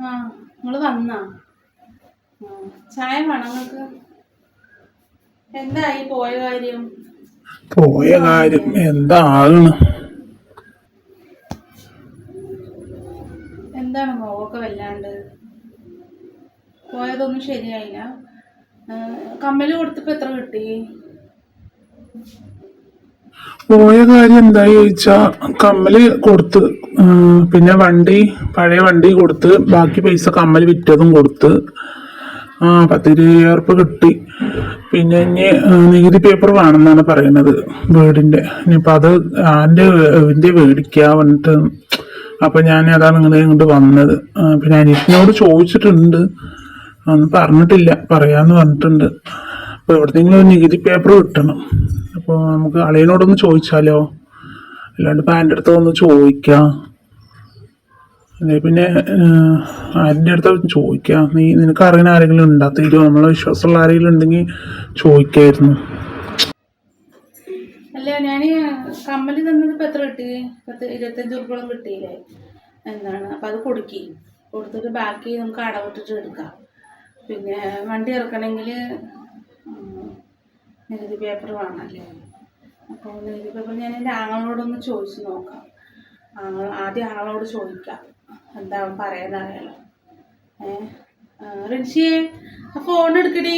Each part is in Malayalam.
നിങ്ങൾ വന്നാ? ആ, ചായ വേണം നിങ്ങൾക്ക്? എന്തായി പോയ കാര്യം? പോയ കാര്യം എന്താണ്? എന്താണ് മോവൊക്കെ വല്ലാണ്ട്? പോയതൊന്നും ശരിയായില്ല. ആ, കമ്മൽ കൊടുത്തപ്പോ എത്ര കിട്ടി? പോയ കാര്യം എന്തായി ചോദിച്ചാ കമ്മൽ കൊടുത്ത് പിന്നെ വണ്ടി പഴയ വണ്ടി കൊടുത്ത് ബാക്കി പൈസ കമ്മൽ വിറ്റതും കൊടുത്ത് ആ ഉറുപ്പ് കിട്ടി. പിന്നെ ഇനി നികുതി പേപ്പർ വേണമെന്നാണ് പറയുന്നത് വീടിന്റെ. ഇനിയിപ്പോൾ അത് എന്റെ ഇതിന്റെ മേടിക്കാൻ വന്നിട്ട് അപ്പൊ ഞാൻ അതാണ് ഇങ്ങനെ ഇങ്ങോട്ട് വന്നത്. പിന്നെ അനിയത്തിനോട് ചോദിച്ചിട്ടുണ്ട്. അന്ന് പറഞ്ഞിട്ടില്ല പറയാന്ന് പറഞ്ഞിട്ടുണ്ട്. അപ്പൊ എവിടെന്നെങ്കിലും ഒരു നികുതി പേപ്പർ കിട്ടണം. അപ്പോൾ നമുക്ക് അളിയനോടൊന്ന് ചോദിച്ചാലോ? അല്ലാണ്ട് പാന്റെ അടുത്ത് ഒന്ന് ചോദിക്കാം. അല്ലെ പിന്നെ ആരുടെ അടുത്ത് ചോദിക്കാം. നീ നിനക്ക് അറിയുന്ന ആരെങ്കിലും ഉണ്ടോ? തീരുമോ നമ്മളെ വിശ്വാസമുള്ള ആരെങ്കിലും ഉണ്ടെങ്കിൽ ചോദിക്കായിരുന്നു. അല്ല ഞാൻ കമ്മൽ തന്നത് എത്ര കിട്ടി? പത്ത് ഇരുപത്തഞ്ച് കിട്ടിയില്ലേ? എന്താണ്? അപ്പം അത് കൊടുക്കി. കൊടുത്തിട്ട് ബാക്കി നമുക്ക് അടവിട്ടിട്ട് എടുക്കാം. പിന്നെ വണ്ടി ഇറക്കണമെങ്കിൽ നികുതി പേപ്പർ വേണമല്ലേ അപ്പോൾ നികുതി പേപ്പർ ഞാൻ എന്റെ ആങ്ങളോടൊന്ന് ചോദിച്ച് നോക്കാം. ആങ്ങൾ ആദ്യം ആങ്ങളോട് ചോദിക്കാം. എന്താ പറയാനറിയാലോ പറയാന്നറിയാലോ ഏ? റിൻഷിയെ ആ ഫോൺ എടുക്കടി.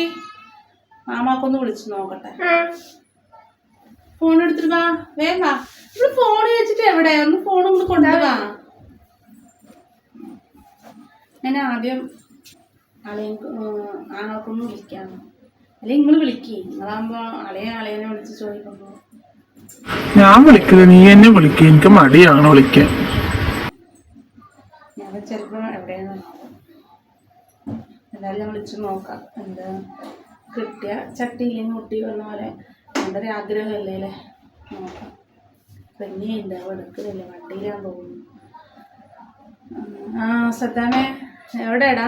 മാമാക്കൊന്ന് വിളിച്ച് നോക്കട്ടെ. ഫോൺ എടുത്തിട്ട് വാ വേഗം വാ. ഇവിടെ ഫോൺ വെച്ചിട്ട് എവിടെ ഒന്ന് ഫോൺ ഒന്ന് കൊണ്ടുവാ ഞാൻ ആദ്യം അളയ ആങ്ങൾക്കൊന്ന് വിളിക്കാം. അല്ലെങ്കിൽ നിങ്ങൾ വിളിക്കേ. നിങ്ങളാകുമ്പോൾ അളയ അളയനെ വിളിച്ച് ചോദിക്കുമ്പോൾ ഞാൻ വിളിക്കില്ല നീ എന്നെ വിളിക്കുക എനിക്ക് മടിയാണ് വിളിക്കാൻ. ഞാൻ എവിടെയാണ് എന്തായാലും വിളിച്ച് നോക്കാം. എന്താ കിട്ടിയ മുട്ടി വന്ന പോലെ. എന്റെ ഒരു ആഗ്രഹമല്ലേ അല്ലേ? നോക്കാം. പിന്നെ ഉണ്ടാവും എടുക്കുന്നില്ല വണ്ടിയിലാന്ന് തോന്നുന്നു ആ സദ്ദാമേ എവിടെയാടാ?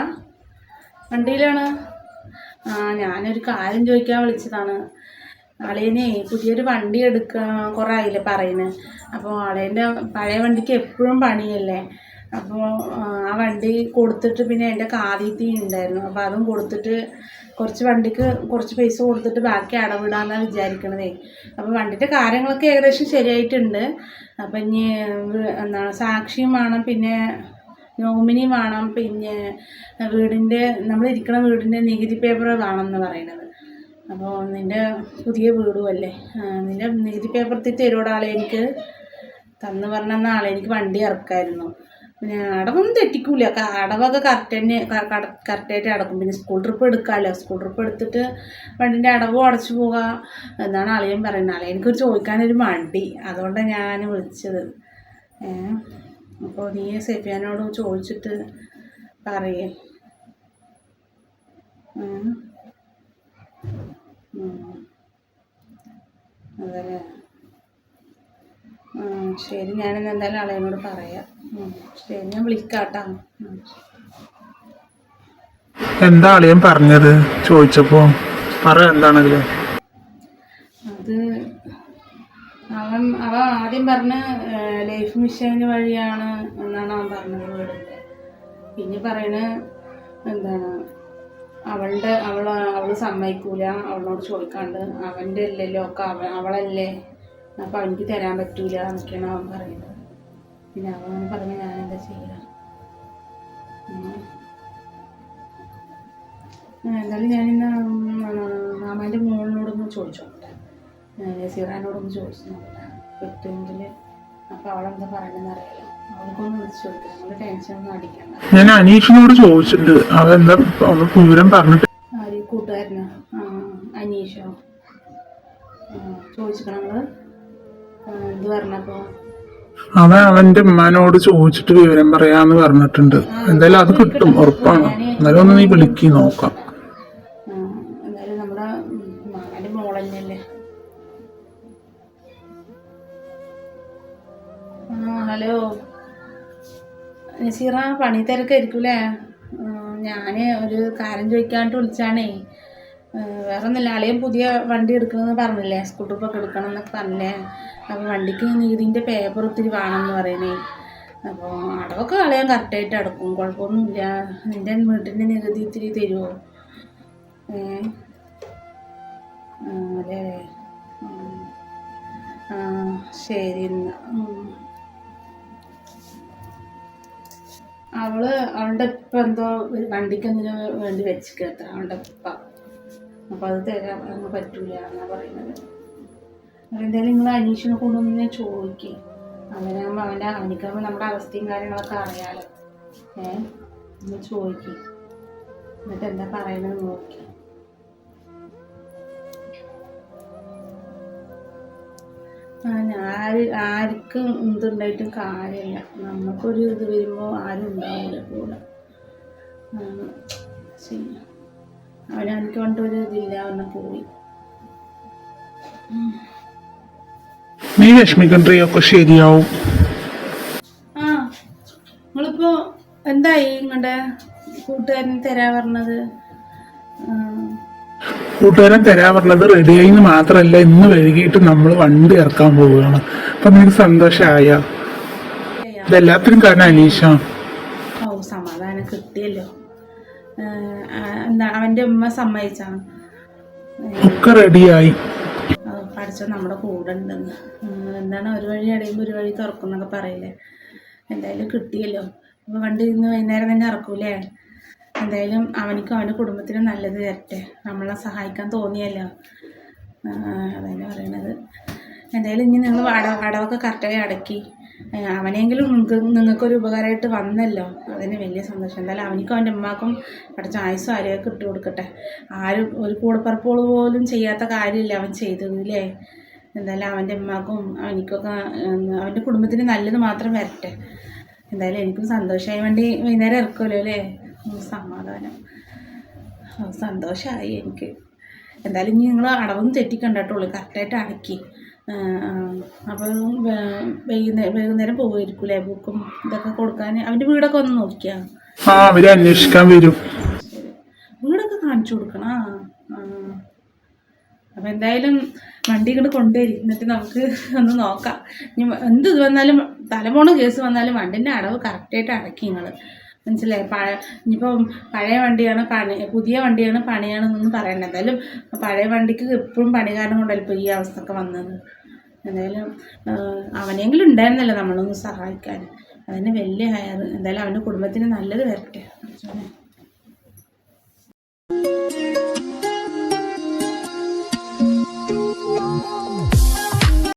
വണ്ടിയിലാണ്. ഞാനൊരു കാര്യം ചോദിക്കാൻ വിളിച്ചതാണ്. അളിയനെ പുതിയൊരു വണ്ടി എടുക്കാൻ കുറേ ആയില്ലേ പറയുന്നത് അപ്പോൾ അളിയന്റെ പഴയ വണ്ടിക്ക് എപ്പോഴും പണിയല്ലേ? അപ്പോൾ ആ വണ്ടി കൊടുത്തിട്ട് പിന്നെ എന്റെ കാതീത്തി ഉണ്ടായിരുന്നു. അപ്പോൾ അതും കൊടുത്തിട്ട് കുറച്ച് വണ്ടിക്ക് കുറച്ച് പൈസ കൊടുത്തിട്ട് ബാക്കി അടവിടാന്നാണ് വിചാരിക്കണതേ. അപ്പോൾ വണ്ടിയുടെ കാര്യങ്ങളൊക്കെ ഏകദേശം ശരിയായിട്ടുണ്ട്. അപ്പം ഇനി എന്താണ് സാക്ഷിയും വേണം. പിന്നെ നോമിനി വേണം പിന്നെ വീടിന്റെ നമ്മൾ ഇരിക്കുന്ന വീടിന്റെ നികുതി പേപ്പർ വേണം എന്ന് പറയണത്. അപ്പോൾ നിന്റെ പുതിയ വീടും അല്ലേ? നിന്റെ നികുതി പേപ്പർ തരുവോടെ ആളെ എനിക്ക്? തന്ന് പറഞ്ഞ ആളെ എനിക്ക് വണ്ടി ഇറക്കായിരുന്നു. പിന്നെ അടവൊന്നും തെറ്റിക്കൂല. അടവൊക്കെ കറക്റ്റ് തന്നെ കറക്റ്റായിട്ട് അടക്കും പിന്നെ സ്കൂൾ ട്രിപ്പ് എടുക്കാമല്ലോ. സ്കൂൾ ട്രിപ്പ് എടുത്തിട്ട് വണ്ടിന്റെ അടവും അടച്ചു പോകാം. എന്നാണ് അളിയൻ പറയുന്നത്. അളിയൻ എനിക്കൊരു ചോദിക്കാനൊരു മടി. അതുകൊണ്ടാണ് ഞാൻ വിളിച്ചത്. ഏഹ് അപ്പോൾ നീ സെഫിയാനോട് ചോദിച്ചിട്ട് പറയേ. അതെ. അതല്ലേ? ശരി. ഞാനിന്ന് എന്തായാലും അളയനോട് പറയാം. ശരി. ഞാൻ വിളിക്കാട്ടാ. എന്താ അളിയൻ പറഞ്ഞത്? ചോദിച്ചപ്പോ. പറ എന്താണെങ്കിലും അത് അവൻ അവൻ ആദ്യം പറഞ്ഞ ലൈഫ് മിഷൻ വഴിയാണ് എന്നാണ് അവൻ പറഞ്ഞത് വീടിന്റെ പിന്നെ പറയണ എന്താണ് അവളുടെ അവൾ അവൾ സമ്മതിക്കൂല അവളോട് ചോദിക്കാണ്ട് അവന്റെ അല്ലല്ലോ ഒക്കെ അവ അവളല്ലേ അപ്പം അവനിക്ക് തരാൻ പറ്റൂല എന്നൊക്കെയാണ് അവൻ പറയുന്നത്. പിന്നെ അവൻ പറഞ്ഞ ഞാൻ എന്താ ചെയ്യുക എന്തായാലും ഞാനിന്ന് മാമാന്റെ മോളിനോടൊന്ന് ചോദിച്ചോട്ടെ നസീറാനോടൊന്ന് ചോദിച്ചു നോക്കട്ടെ. കിട്ടുമെങ്കിൽ അപ്പോൾ അവളെന്താ പറയണമെന്ന് അറിയാലോ അവൾക്കൊന്ന് വിളിച്ചു ചോദിക്കാം നമ്മൾ ടെൻഷൻ ഒന്നും അടിക്കണ്ട. ഞാൻ അനീഷിനോട് ചോദിച്ചിട്ടുണ്ട്. അതെന്താ പൂരം വിവരം പറഞ്ഞിട്ട്? ആര്? കൂട്ടുകാരനോ? ആ അനീഷോ? ആ ചോദിച്ചിക്കണം നിങ്ങൾ എന്ത് പറഞ്ഞപ്പോൾ അവൻ അവന്റെ ഉമ്മാനോട് ചോദിച്ചിട്ട് വിവരം പറയാന്ന് പറഞ്ഞിട്ടുണ്ട്. എന്തായാലും അത് കിട്ടും. ഉറപ്പാണ്. എന്നാലും ഒന്ന് നീ വിളിക്കി നോക്കാം. ഹലോ നസീറ പണി തിരക്കായിരിക്കൂലേ ഞാൻ ഒരു കാര്യം ചോദിക്കാണ്ട് വിളിച്ചാണേ. വേറെ ഒന്നുമില്ല അളിയൻ പുതിയ വണ്ടി എടുക്കണമെന്ന് പറഞ്ഞില്ലേ? സ്കൂട്ടർ ഒക്കെ എടുക്കണം എന്നൊക്കെ പറഞ്ഞില്ലേ? അപ്പോൾ വണ്ടിക്ക് നീതിന്റെ പേപ്പർ ഒത്തിരി വേണം എന്ന് പറയണേ അപ്പോൾ അടവൊക്കെ കളയാൻ കറക്റ്റായിട്ട് അടക്കും. കുഴപ്പമൊന്നുമില്ല. നിന്റെ വീട്ടിന്റെ നികുതി ഇത്തിരി തരുമോ ഏ? അതെ. ആ ശരി എന്നാ. അവൾ അവളുടെ ഇപ്പം എന്തോ ഒരു വണ്ടിക്ക് വേണ്ടി വേണ്ടി വെച്ചിക്കത്ര അവളുടെ ഇപ്പ. അപ്പം അത് തരാൻ അങ്ങ് പറ്റൂല എന്നാ പറയുന്നത്. എന്തായാലും നിങ്ങൾ അനീഷിനെ കൊണ്ടൊന്ന് ഞാൻ ചോദിക്കും അവനാകുമ്പോൾ അവന്റെ അവനിക്കാകുമ്പോൾ നമ്മുടെ അവസ്ഥയും കാര്യങ്ങളൊക്കെ അറിയാലോ. ഏ? ഒന്ന് ചോദിക്കും. എന്നിട്ട് എന്താ പറയുന്നത് നോക്കി. ആര് ആർക്കും എന്തുണ്ടായിട്ടും കാര്യമില്ല. നമുക്കൊരു ഇത് വരുമ്പോൾ ആരും ഉണ്ടാവില്ല കൂടെ. ശരി. അവനെനിക്ക് കൊണ്ടൊരു ഇതില്ല അവനെ പോയി. നീ വിഷമിക്കണ്ടേ ഒക്കെ ശരിയാവും. ആ നിങ്ങളിപ്പോ എന്തായി നിങ്ങളുടെ കൂട്ടുകാരൻ തരാ പറഞ്ഞത്? കൂട്ടുകാരൻ തരാൻ പറഞ്ഞത് റെഡിയായി എന്ന് മാത്രമല്ല ഇന്ന് വൈകിട്ട് നമ്മൾ വണ്ടി ഇറക്കാൻ പോവുകയാണ്. അപ്പൊ നിനക്ക് സന്തോഷമായ ഇതെല്ലാത്തിനും കാരണം അനീഷ. ഓ സമാധാനം കിട്ടിയല്ലോ. എന്താ അവന്റെ ഉമ്മ സമ്മതിച്ചാണ് ഒക്കെ റെഡിയായി പഠിച്ച നമ്മുടെ കൂടെ ഉണ്ടെന്ന്. എന്താണ് ഒരു വഴി അടയുമ്പോൾ ഒരു വഴി തുറക്കും എന്നൊക്കെ പറയില്ലേ? എന്തായാലും കിട്ടിയല്ലോ. അപ്പോൾ വണ്ടി ഇന്ന് വൈകുന്നേരം തന്നെ ഇറക്കൂലേ എന്തായാലും അവനിക്കും അവന്റെ കുടുംബത്തിനും നല്ലത് തരട്ടെ നമ്മളെ സഹായിക്കാൻ തോന്നിയല്ലോ. അതന്നെ പറയണത്. എന്തായാലും ഇനി നിങ്ങൾ അട അടവൊക്കെ കറക്റ്റായി അടക്കി. അവനെങ്കിലും നിങ്ങൾക്ക് നിങ്ങൾക്കൊരു ഉപകാരമായിട്ട് വന്നല്ലോ. അതിന് വലിയ സന്തോഷം. എന്തായാലും അവനിക്കും അവന്റെ ഉമ്മാക്കും പഠിച്ച ആയുസും ആരെയൊക്കെ ഇട്ട് കൊടുക്കട്ടെ. ആരും ഒരു കൂടപ്പറപ്പുകൾ പോലും ചെയ്യാത്ത കാര്യമില്ല അവൻ ചെയ്തത് എന്തായാലും അവന്റെ ഉമ്മാക്കും അവനിക്കൊക്കെ അവന്റെ കുടുംബത്തിന് നല്ലത് മാത്രം വരട്ടെ. എന്തായാലും എനിക്കും സന്തോഷമായി. വേണ്ടി വൈകുന്നേരം ഇറക്കുമല്ലോ അല്ലേ സമാധാനം. സന്തോഷമായി എനിക്ക്. എന്തായാലും ഇനി നിങ്ങൾ അടവൊന്നും തെറ്റിക്കണ്ടട്ടുള്ളൂ കറക്റ്റായിട്ട് അടക്കി അപ്പോൾ വൈകുന്നേരം വൈകുന്നേരം പോകുമായിരിക്കൂലേ ബുക്കും ഇതൊക്കെ കൊടുക്കാൻ. അവന്റെ വീടൊക്കെ ഒന്ന് നോക്കിയാ? അവർ അന്വേഷിക്കാൻ വരും. വീടൊക്കെ കാണിച്ചു കൊടുക്കണം. ആ. എന്തായാലും വണ്ടി ഇങ്ങോട്ട് കൊണ്ടുവരും. എന്നിട്ട് നമുക്ക് ഒന്ന് നോക്കാം. എന്ത് ഇത് വന്നാലും തലപോണ കേസ് വന്നാലും വണ്ടിന്റെ അടവ് കറക്റ്റായിട്ട് അടക്കി നിങ്ങൾ മനസ്സിലായി? ഇനിയിപ്പം പഴയ വണ്ടിയാണ് പണി പുതിയ വണ്ടിയാണ് പണിയാണെന്നൊന്നും പറയണ്ട. എന്തായാലും പഴയ വണ്ടിക്ക് എപ്പോഴും പണി കാരണം കൊണ്ടല്ലോ ഇപ്പോൾ ഈ അവസ്ഥയൊക്കെ വന്നത്? എന്തായാലും അവനെങ്കിലും ഉണ്ടായിരുന്നല്ലോ നമ്മളൊന്ന് സഹായിക്കാൻ. അതിന് വലിയ ഹയർ എന്തായാലും അവന്റെ കുടുംബത്തിന് നല്ലത് വരട്ടെ.